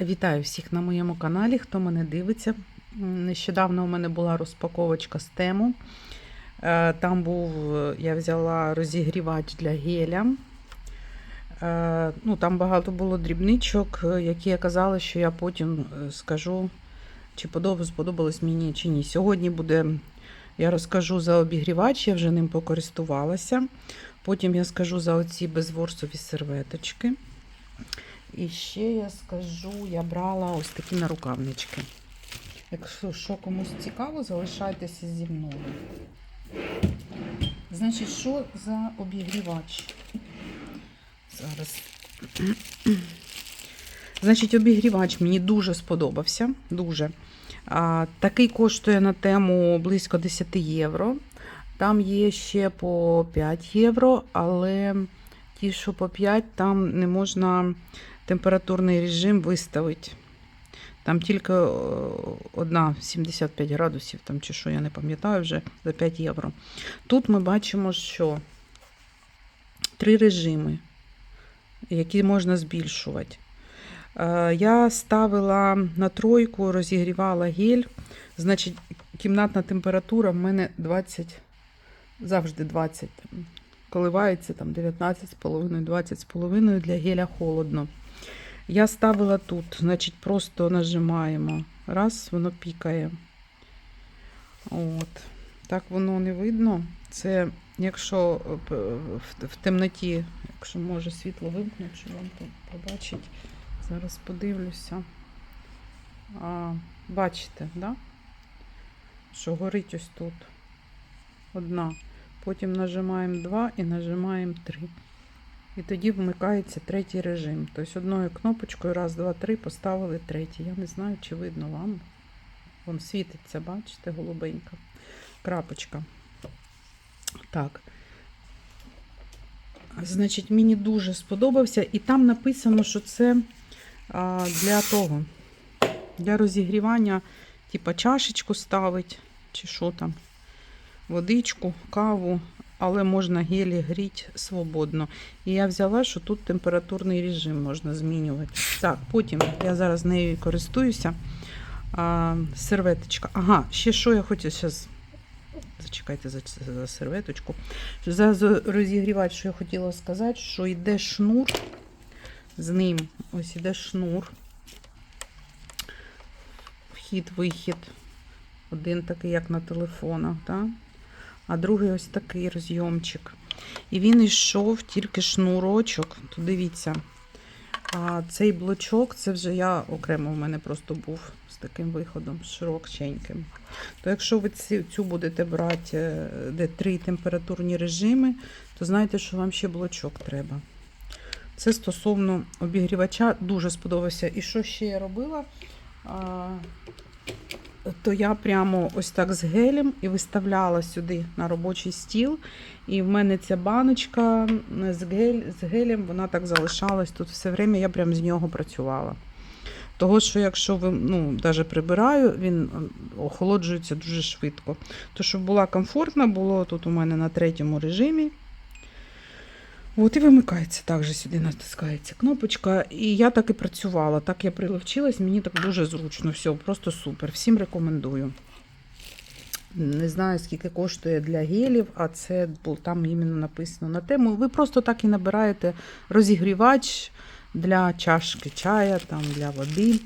Вітаю всіх на моєму каналі, хто мене дивиться. Нещодавно у мене була розпаковочка з тему. Е, Там був, я взяла розігрівач для геля. Е, Ну, там багато було дрібничок, е, які я казала, що я потім скажу, чи сподобалось мені чи ні. Сьогодні буде, я розкажу за обігрівач, я вже ним покористувалася. Потім я скажу за оці безворсові серветочки. І ще я скажу, я брала ось такі нарукавнички. Якщо що комусь цікаво, залишайтеся зі мною. Значить, що за обігрівач? Зараз. Значить, обігрівач мені дуже сподобався. Дуже. А, такий коштує на тему близько 10 євро. Там є ще по 5 євро, але ті, що по 5, там не можна температурний режим виставити. Там тільки е, одна 75 градусів, там чи що, я не пам'ятаю вже за 5 євро. Тут ми бачимо, що три режими, які можна збільшувати. Е, Я ставила на тройку, розігрівала гель. Значить, кімнатна температура в мене 20, завжди 20. Коливається там 19,5, 20,5 для геля холодно. Я ставила тут, значить, просто нажимаємо. Раз, воно пікає. От. Так воно не видно. Це якщо е, в- темноті, якщо може світло вимкнути, щоб вам побачить. Зараз подивлюся. А, бачите, да? що горить ось тут. Одна. Потім нажимаємо 2 і нажимаємо 3. І тоді вмикається третій режим. Тобто одною кнопочкою раз, два, три поставили третій. Я не знаю, чи видно вам. Вон світиться, бачите, голубенька. Крапочка. Так. Значить, мені дуже сподобався. І там написано, що це а, для того, для розігрівання, типа чашечку ставить, чи що там, водичку, каву, але можна гелі гріти свободно. І я взяла, що тут температурний режим можна змінювати. Так, потім я зараз нею користуюся. А, серветочка. Ага, ще що я хочу зараз. Зачекайте за, за серветочку. За розігрівач, що я хотіла сказати, що йде шнур. З ним ось іде шнур. Вхід-вихід. Один такий, як на телефонах, так? А другий ось такий розйомчик. І він йшов тільки шнурочок. То дивіться, а цей блочок, це вже я окремо в мене просто був з таким виходом, широкченьким. То якщо ви цю будете брати, е, де три температурні режими, то знаєте, що вам ще блочок треба. Це стосовно обігрівача дуже сподобався. І що ще я робила? То я прямо ось так з гелем і виставляла сюди на робочий стіл. І в мене ця баночка з, гель, з гелем, вона так залишалась тут все время, я прям з нього працювала. Того, що якщо ви ну, навіть прибираю, він охолоджується дуже швидко. То, щоб була комфортна, було тут у мене на третьому режимі. От і вимикається також сюди натискається кнопочка. І я так і працювала. Так я приловчилась, мені так дуже зручно. Все, просто супер. Всім рекомендую. Не знаю, скільки коштує для гелів, а це там іменно написано на тему. Ви просто так і набираєте розігрівач для чашки чая, там, для води.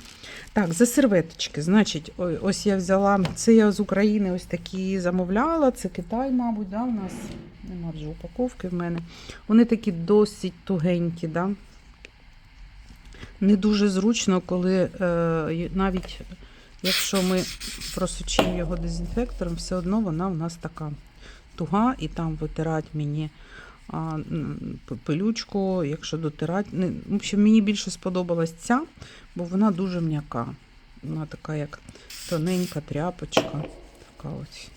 Так, за серветочки. Значить, ось я взяла, це я з України ось такі замовляла. Це Китай, мабуть, да, у нас нема вже упаковки в мене. Вони такі досить тугенькі, да? не дуже зручно, коли е, навіть якщо ми просучимо його дезінфектором, все одно вона в нас така туга, і там витирати мені а, пилючку, якщо дотирати. Не, в общем, мені більше сподобалась ця, бо вона дуже м'яка. Вона така, як тоненька тряпочка. Така ось.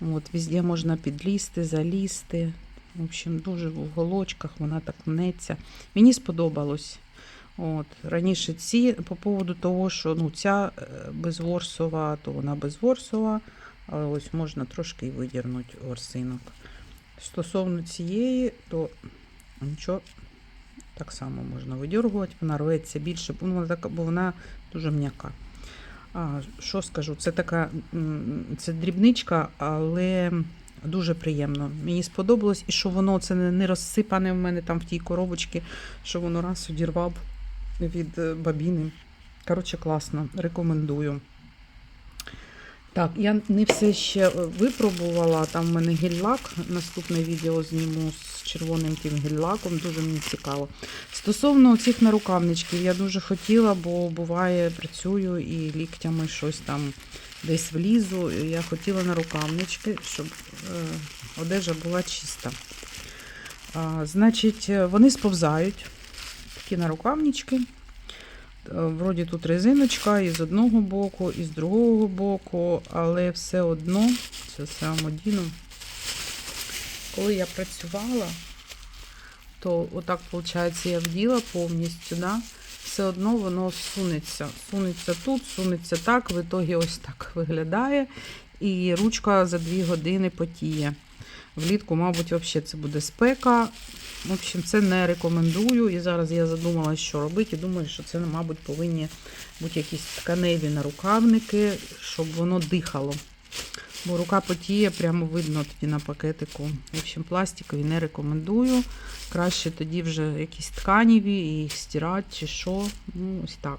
От, везде можна підлізти, залізти. В общем, дуже в уголочках вона так мнеться. Мені сподобалось. От. Раніше ці по поводу того, що ну, ця е, безворсова, то вона безворсова, але ось можна трошки і видірнути ворсинок. Стосовно цієї, то нічого Так само можна видергувати, вона рветься більше, ну, вона така, бо вона дуже м'яка. А, що скажу? Це така це дрібничка, але дуже приємно. Мені сподобалось, і що воно це не, не розсипане в мене там в тій коробочці, що воно раз одірвав від е, бабіни. Коротше, класно, рекомендую. Так, я не все ще випробувала. Там в мене гель-лак. Наступне відео зніму з червоним тим гель-лаком. Дуже мені цікаво. Стосовно цих нарукавничків, я дуже хотіла, бо буває, працюю і ліктями щось там десь влізу. Я хотіла нарукавнички, щоб е, одежа була чиста. Значить, е, вони сповзають. Такі нарукавнички. Е, Вроді тут резиночка і з одного боку, і з другого боку, але все одно, це все амодіно. Коли я працювала, то отак, виходить, я вділа повністю, да? все одно воно сунеться. Сунеться тут, сунеться так, в ітогі ось так виглядає. І ручка за 2 години потіє. Влітку, мабуть, взагалі це буде спека. В общем, це не рекомендую. І зараз я задумалася, що робити. І думаю, що це, мабуть, повинні бути якісь тканеві нарукавники, щоб воно дихало. Бо рука потіє, прямо видно тоді на пакетику. В общем, пластикові не рекомендую. Краще тоді вже якісь тканіві і їх стирати чи що. Ну, ось так.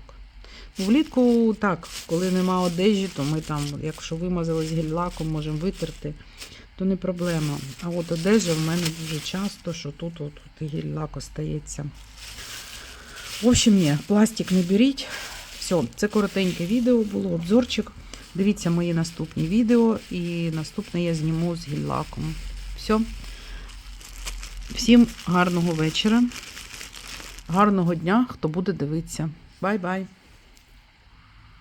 Влітку так, коли нема одежі, то ми там, якщо вимазались гель-лаком, можемо витерти, то не проблема. А от одежа в мене дуже часто, що тут от, от гель-лак остається. В общем, ні, пластик не беріть. Все, це коротеньке відео було, обзорчик. Дивіться мої наступні відео, і наступне я зніму з гель-лаком. Все. Всім гарного вечора, гарного дня, хто буде дивитися. Бай-бай!